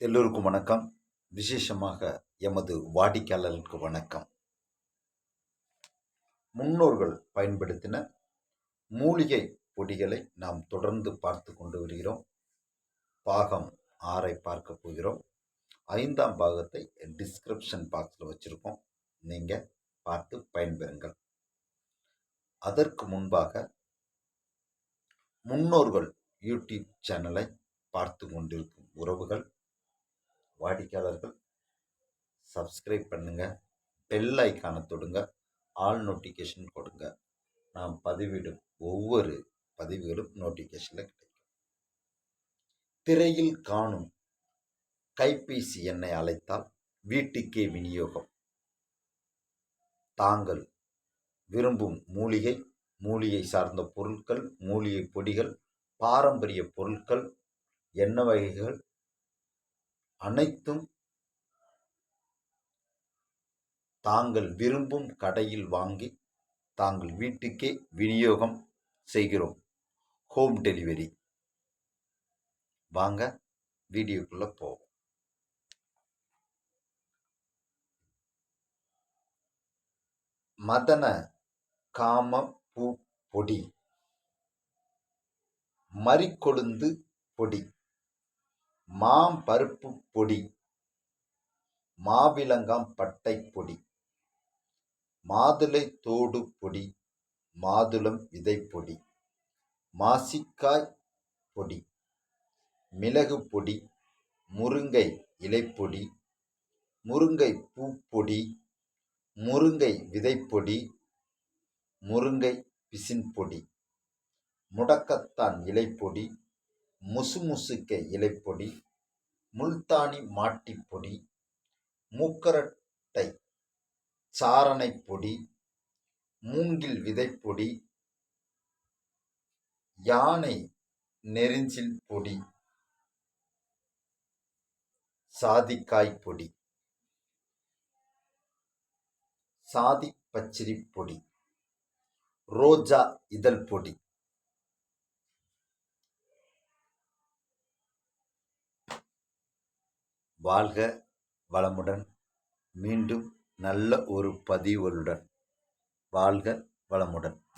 எல்லோருக்கும் வணக்கம். விசேஷமாக எமது வாடிக்கையாளர்களுக்கு வணக்கம். முன்னோர்கள் பயன்படுத்தின மூலிகை பொடிகளை நாம் தொடர்ந்து பார்த்து கொண்டு வருகிறோம். பாகம் ஆறை பார்க்க போகிறோம். ஐந்தாம் பாகத்தை டிஸ்கிரிப்ஷன் பாக்ஸில் வச்சுருக்கோம். நீங்கள் பார்த்து பயன்பெறுங்கள். அதற்கு முன்பாக முன்னோர்கள் யூடியூப் சேனலை பார்த்து கொண்டிருக்கும் உறவுகள் வாடிக்கையாளர்கள் சப்ஸ்கிரைப் பண்ணுங்கள் பெல் ஐக்கானை தொடுங்க ஆல் நோட்டிஃபிகேஷன் கொடுங்க. நாம் பதிவிடும் ஒவ்வொரு பதிவுகளும் நோட்டிஃபிகேஷனில் கிடைக்கும். திரையில் காணும் கைபேசி எண்ணை அழைத்தால் வீட்டுக்கே விநியோகம். தாங்கள் விரும்பும் மூலிகை மூலிகை சார்ந்த பொருட்கள் மூலிகை பொடிகள் பாரம்பரிய பொருட்கள் எண்ணெய் வகைகள் அனைத்தும் தாங்கள் விரும்பும் கடையில் வாங்கி தாங்கள் வீட்டுக்கே விநியோகம் செய்கிறோம். ஹோம் டெலிவரி வாங்க வீடியோக்குள்ளே போவோம். மதன காம பூ பொடி. மறிக்கொழுந்து பொடி. மாம்பருப்பு பொடி மாவிலங்காம் பட்டை பொடி மாதுளை தோடு பொடி மாதுளம் விதை பொடி மாசிக்காய் பொடி மிளகு பொடி முருங்கை இலைப்பொடி முருங்கை பூப்பொடி முருங்கை விதைப்பொடி முருங்கை பிசின் பொடி முடக்கத்தான் இலைப்பொடி முசுமுசுக்க இலைப்பொடி முல்தானி மாட்டிப்பொடி மூக்கரட்டை சாரணைப்பொடி பொடி மூங்கில் விதைப்பொடி யானை நெருஞ்சில் பொடி சாதிக்காய் பொடி சாதி பச்சிரி பொடி ரோஜா இதழ் பொடி. வாழ்க வளமுடன். மீண்டும் நல்ல ஒரு பதிவுகளுடன். வாழ்க வளமுடன்.